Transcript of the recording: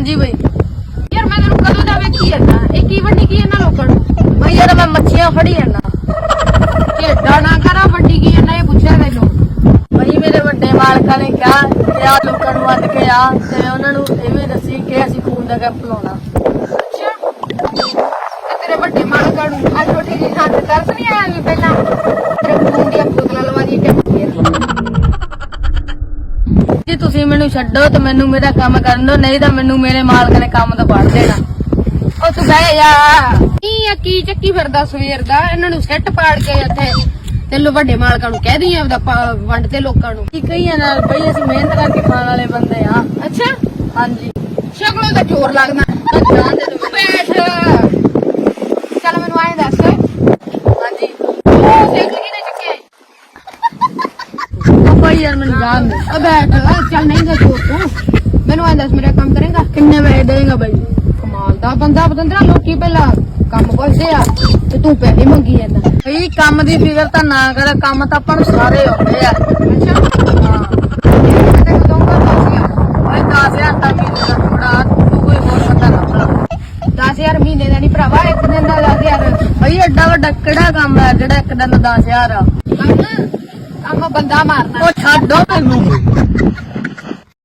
ਹਾਂਜੀ ਬਈ। ਯਾਰ ਮੈਂ ਤੈਨੂੰ ਕਦੋਂ ਦਾ ਵੇਖੀ ਜਾਂਦਾ ਇਹ ਕੀ ਵੱਡੀ ਕੀ ਇਹਨਾਂ ਲੋਕਾਂ ਨੂੰ? ਬਈ ਯਾਰ ਮੈਂ ਮੱਛੀਆਂ ਫੜੀ ਜਾਂਦਾ ਢੇਡਾ ਨਾ ਕਰਾ, ਵੱਡੀ ਕੀ ਇਹਨਾਂ ਇਹ ਪੁੱਛਿਆ ਤੈਨੂੰ ਬਈ ਮੇਰੇ ਵੱਡੇ ਮਾਲਕਾਂ ਨੇ ਕਿਹਾ ਕਿ ਆ ਲੋਕਾਂ ਨੂੰ ਵੱਢ ਕੇ ਆ, ਤੇ ਉਹਨਾਂ ਨੂੰ ਇਹ ਵੀ ਦੱਸੀ ਕਿ ਅਸੀਂ ਖੂਨ ਦਾ ਕੈਂਪ ਲਾਉਣਾ। ਅੱਛਾ। ਤੇਰੇ ਵੱਡੇ ਮਾਲਕਾਂ ਨੂੰ ਅੱਜ ਛੋਟੀ ਜੀ ਥਾਂ ਤੇ ਤਰਸ ਨਹੀਂ ਆਇਆ? ਤੁਸੀਂ ਮੈਨੂੰ ਛੱਡੋ ਤੇ ਮੈਨੂੰ ਮੇਰਾ ਕੰਮ ਕਰਨ ਦਿਓ ਨਹੀਂ ਤਾਂ ਮੈਨੂੰ ਮੇਰੇ ਮਾਲਕ ਨੇ ਕੰਮ ਤੋਂ ਕੱਢ ਦੇਣਾ। ਉਹ ਤੂੰ ਬਹਿ ਜਾ। ਕੀ ਆ ਕੀ ਚੱਕੀ ਫਿਰਦਾ ਸਵੇਰ ਦਾ? ਇਹਨਾਂ ਨੂੰ ਸੈੱਟ ਪਾੜ ਕੇ ਇੱਥੇ। ਤੇ ਲੋ ਵੱਡੇ ਮਾਲਕਾਂ ਨੂੰ ਕਹਿ ਦਈ ਆਪਦਾ ਵੰਡ ਤੇ ਲੋਕਾਂ ਨੂੰ। ਕੀ ਕਹੀਏ ਨਾਲ? ਬਈ ਅਸੀਂ ਮਿਹਨਤ ਕਰਕੇ ਖਾਣ ਵਾਲੇ ਬੰਦੇ ਆ। ਅੱਛਾ। ਹਾਂਜੀ। ਸ਼ਕਲੋਂ ਦਾ ਜ਼ੋਰ ਲੱਗਦਾ ਜਾਣ ਦੇ ਦਿਓ ਬੈਠ ਚੱਲ ਮੈਨੂੰ ਆਏ ਦੱਸ ਹਾਂਜੀ ਉਹ ਦੇਖ ਲਈ ਕਿਨੇ ਚੱਕਿਆ ਉਹ ਯਾਰ, ਮੈਨੂੰ ਜਾਣ ਦੇ ਆ ਬੈਠ ਚੱਲ ਨਹੀਂ ਗਾ ਤੂੰ ਮੈਨੂੰ ਆਏ ਦੱਸ, ਮੇਰਾ ਕੰਮ ਕਰੇਗਾ? ਕਿੰਨੇ ਪੈਸੇ ਦੇਗਾ ਬਈ? ਕਮਾਲ ਦਾ ਬੰਦਾ ਬਤੰਦਰਾ ਲੋਕੀ ਪਹਿਲਾਂ ਕੰਮ ਪੁੱਛਦੇ ਆ ਤੇ ਤੂੰ ਪੈਸੇ ਮੰਗੀ ਜਾਂਦਾ। ਬਈ, ਕੰਮ ਦੀ ਫਿਕਰ ਤਾਂ ਨਾ ਕਰ, ਕੰਮ ਤਾਂ ਆਪਾਂ ਨੂੰ ਸਾਰੇ ਆਉਂਦੇ ਆ। ਅੱਛਾ? ਹਾਂ। ਮੈਂ ਤੈਨੂੰ ਦਊਂਗਾ ਦਸ ਹਜ਼ਾਰ। 10000 ਤਾਂ ਮਹੀਨੇ ਦਾ ਥੋੜਾ ਤੂੰ ਕੋਈ ਹੋਰ ਬੰਦਾ ਲੱਭ ਲਾ। 10000 ਮਹੀਨੇ ਦਾ ਨਹੀਂ ਭਰਾਵਾ, ਇੱਕ ਦਿਨ ਦਾ 10000 ਬਈ, ਐਡਾ ਵੱਡਾ ਕਿਹੜਾ ਕੰਮ ਹੈ ਜਿਹੜਾ ਇੱਕ ਦਿਨ ਦਾ 10000 ਆ? ਕੰਮ ਬੰਦਾ ਮਾਰਨਾ। ਉਹ ਛੱਡੋ ਮੈਨੂੰ।